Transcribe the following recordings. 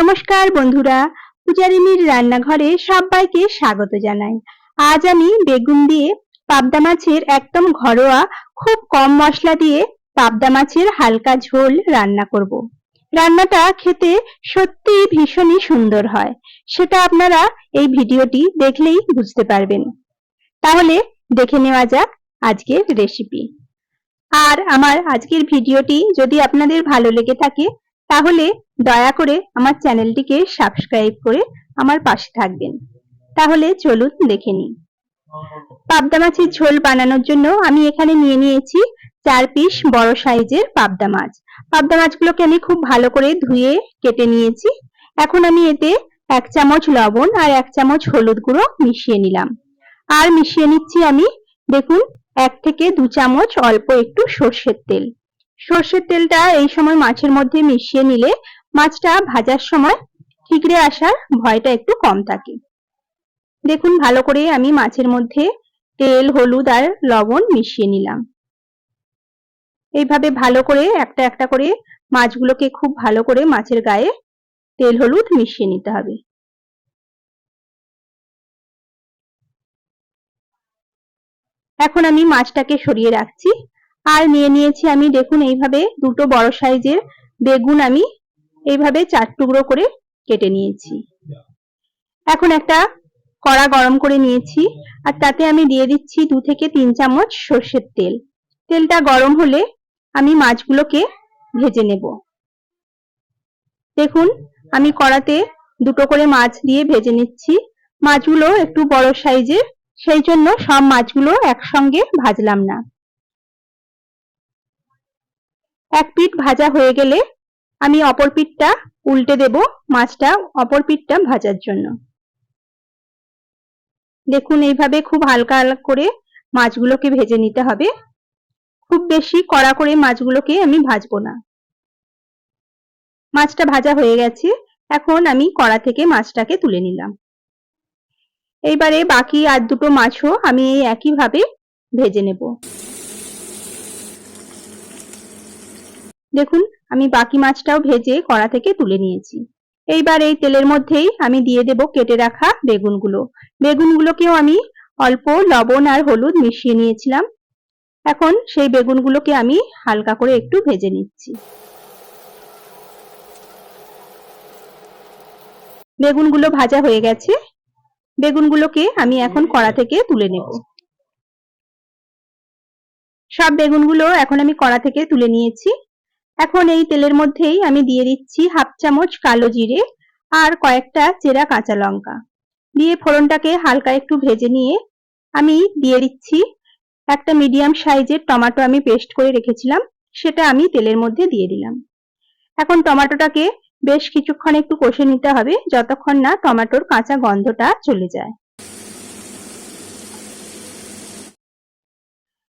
নমস্কার বন্ধুরা পূজারিনীর রান্নাঘরে সবাইকে স্বাগত জানাই। আজ আমি বেগুন দিয়ে পাবদা মাছের একদম ঘরোয়া, খুব কম মশলা দিয়ে পাবদা মাছের হালকা ঝোল রান্না করব। রান্নাটা খেতে সত্যি ভীষণই সুন্দর হয়। সেটা আপনারা এই ভিডিওটি দেখলেই বুঝতে পারবেন। তাহলে দেখে নেওয়া যাক আজকের রেসিপি আর আমার আজকের ভিডিওটি যদি আপনাদের ভালো লেগে থাকে তাহলে দয়া করে আমার চ্যানেলটিকে সাবস্ক্রাইব করে আমার পাশে থাকবেন। তাহলে চলুন দেখে নিই। পাবদা মাছের ঝোল বানানোর জন্য আমি এখানে নিয়ে নিয়েছি চার পিস বড় সাইজের পাবদা মাছ। পাবদা মাছগুলোকে আমি খুব ভালো করে ধুয়ে কেটে নিয়েছি। এখন আমি এতে এক চামচ লবণ আর এক চামচ হলুদ গুঁড়ো মিশিয়ে নিলাম। আর মিশিয়ে নিচ্ছি আমি, দেখুন, এক থেকে দু চামচ অল্প একটু সর্ষের তেল। সর্ষের তেলটা এই সময় মাছের মধ্যে মিশিয়ে নিলে মাছটা ভাজার সময় ঠিকরে আসার ভয়টা একটু কম থাকে। দেখুন, ভালো করে আমি মাছের মধ্যে তেল, হলুদ আর লবণ মিশিয়ে নিলাম। এইভাবে ভালো করে একটা একটা করে মাছগুলোকে খুব ভালো করে মাছের গায়ে তেল, হলুদ মিশিয়ে নিতে হবে। এখন আমি মাছটাকে সরিয়ে রাখছি। আর নিয়ে নিয়েছি আমি, দেখুন এইভাবে দুটো বড় সাইজের বেগুন আমি এইভাবে চার টুকরো করে কেটে নিয়েছি। এখন একটা কড়া গরম করে নিয়েছি আর তাতে আমি দিয়ে দিচ্ছি দু থেকে তিন চামচ সর্ষের তেল। তেলটা গরম হলে আমি মাছগুলোকে ভেজে নেব। দেখুন, আমি কড়াতে দুটো করে মাছ দিয়ে ভেজে নিচ্ছি। মাছগুলো একটু বড় সাইজের, সেই জন্য সব মাছগুলো একসঙ্গে ভাজলাম না। এক পিঠ ভাজা হয়ে গেলে আমি অপর পিঠটা উল্টে দেব মাছটা অপর পিঠটা ভাজার জন্য। দেখুন, এইভাবে খুব হালকা হালকা করে মাছগুলোকে ভেজে নিতে হবে। খুব বেশি কড়া করে মাছগুলোকে আমি ভাজবো না। মাছটা ভাজা হয়ে গেছে, এখন আমি কড়া থেকে মাছটাকে তুলে নিলাম। এইবারে বাকি আর দুটো মাছও আমি একইভাবে ভেজে নেব। দেখুন আমি বাকি মাছটাও ভেজে কড়া থেকে তুলে নিয়েছি। এইবার এই তেলের মধ্যেই আমি দিয়ে দেব কেটে রাখা বেগুনগুলো। বেগুনগুলোকেও আমি অল্প লবণ আর হলুদ মিশিয়ে নিয়েছিলাম। এখন সেই বেগুনগুলোকে আমি হালকা করে একটু ভেজে নিচ্ছি। বেগুনগুলো ভাজা হয়ে গেছে। বেগুনগুলোকে আমি এখন কড়া থেকে তুলে নেব। সব বেগুনগুলো এখন আমি কড়া থেকে তুলে নিয়েছি। এখন এই তেলের মধ্যেই আমি দিয়ে দিচ্ছি হাফ চামচ কালো জিরে আর কয়েকটা চেরা কাঁচা লঙ্কা। দিয়ে ফোড়নটাকে হালকা একটু ভেজে নিয়ে আমি দিয়ে দিচ্ছি একটা মিডিয়াম সাইজের টমেটো আমি পেস্ট করে রেখেছিলাম, সেটা আমি তেলের মধ্যে দিয়ে দিলাম। এখন টমেটোটাকে বেশ কিছুক্ষণ একটু কষে নিতে হবে, যতক্ষণ না টমেটোর কাঁচা গন্ধটা চলে যায়।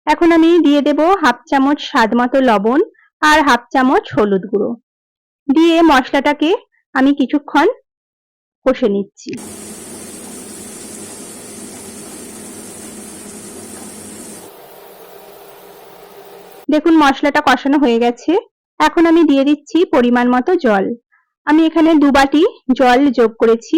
এখন আমি দিয়ে দেব হাফ চামচ স্বাদ মতো লবণ আর হাফ চামচ হলুদ গুঁড়ো। দিয়ে মশলাটাকে আমি কিছুক্ষণ কষে নিচ্ছি। দেখুন, মশলাটা কষানো হয়ে গেছে। এখন আমি দিয়ে দিচ্ছি পরিমাণ মতো জল। আমি এখানে দু বাটি জল যোগ করেছি।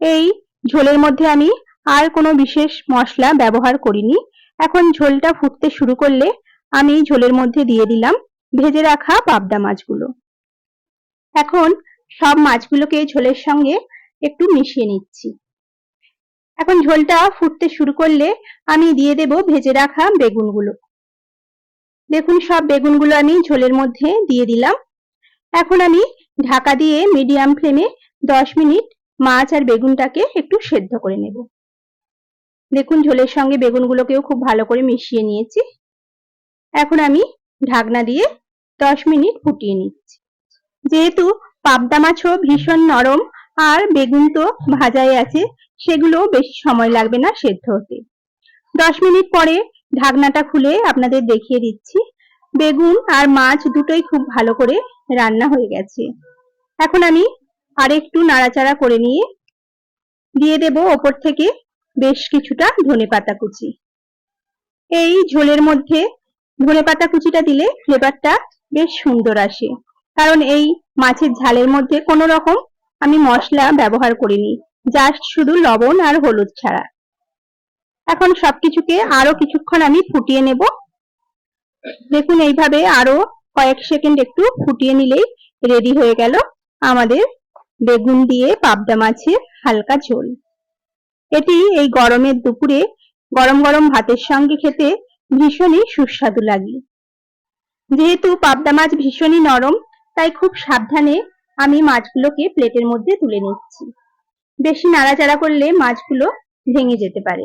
এই ঝোলের মধ্যে আমি আর কোনো বিশেষ মশলা ব্যবহার করিনি। এখন ঝোলটা ফুটতে শুরু করলে আমি ঝোলের মধ্যে দিয়ে দিলাম। ভেজে রাখা পাবদা মাছগুলো। এখন সব মাছগুলোকে ঝোলের সঙ্গে একটু মিশিয়ে নিচ্ছি। এখন ঝোলটা ফুটতে শুরু করলে আমি দিয়ে দেব ভেজে রাখা বেগুনগুলো। দেখুন, সব বেগুনগুলো আমি ঝোলের মধ্যে দিয়ে দিলাম। এখন আমি ঢাকা দিয়ে মিডিয়াম ফ্লেমে দশ মিনিট মাছ আর বেগুনটাকে একটু সেদ্ধ করে নেব। দেখুন, ঝোলের সঙ্গে বেগুনগুলোকেও খুব ভালো করে মিশিয়ে নিয়েছি। এখন আমি ঢাকনা দিয়ে দশ মিনিট ফুটিয়ে নিচ্ছি। যেহেতু পাবদা মাছও ভীষণ নরম আর বেগুন তো ভাজাই আছে, সেগুলো বেশি সময় লাগবে না সেদ্ধ হতে। দশ মিনিট পরে ঢাকনাটা খুলে আপনাদের দেখিয়ে দিচ্ছি। বেগুন আর মাছ দুটোই খুব ভালো করে রান্না হয়ে গেছে। এখন আমি আরেকটু নাড়াচাড়া করে নিয়ে দিয়ে দেব ওপর থেকে বেশ কিছুটা ধনে পাতা কুচি। এই ঝোলের মধ্যে ধনে পাতা কুচিটা দিলে ফ্লেভারটা বেশ সুন্দর আসে। কারণ এই মাছের ঝালের মধ্যে কোনো রকম আমি মশলা ব্যবহার করিনি জাস্ট শুধু লবণ আর হলুদ ছাড়া। এখন সবকিছুকে আরও কিছুক্ষণ আমি ফুটিয়ে নেব। দেখুন, এইভাবে আরও কয়েক সেকেন্ড একটু ফুটিয়ে নিলেই রেডি হয়ে গেল আমাদের বেগুন দিয়ে পাবদা মাছের হালকা ঝোল। এটি এই গরমের দুপুরে গরম গরম ভাতের সঙ্গে খেতে ভীষণই সুস্বাদু লাগে। যেহেতু পাবদা মাছ ভীষণই নরম, তাই খুব সাবধানে আমি মাছগুলোকে প্লেটের মধ্যে তুলে নিচ্ছি। বেশি নাড়াচাড়া করলে মাছগুলো ভেঙে যেতে পারে।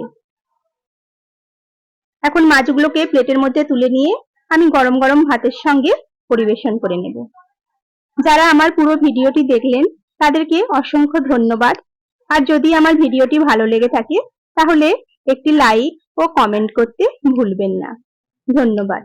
এখন মাছগুলোকে প্লেটের মধ্যে তুলে নিয়ে আমি গরম গরম ভাতের সঙ্গে পরিবেশন করে নেব। যারা আমার পুরো ভিডিওটি দেখলেন, তাদেরকে অসংখ্য ধন্যবাদ। আর যদি আমার ভিডিওটি ভালো লেগে থাকে, তাহলে একটি লাইক ও কমেন্ট করতে ভুলবেন না। ধন্যবাদ।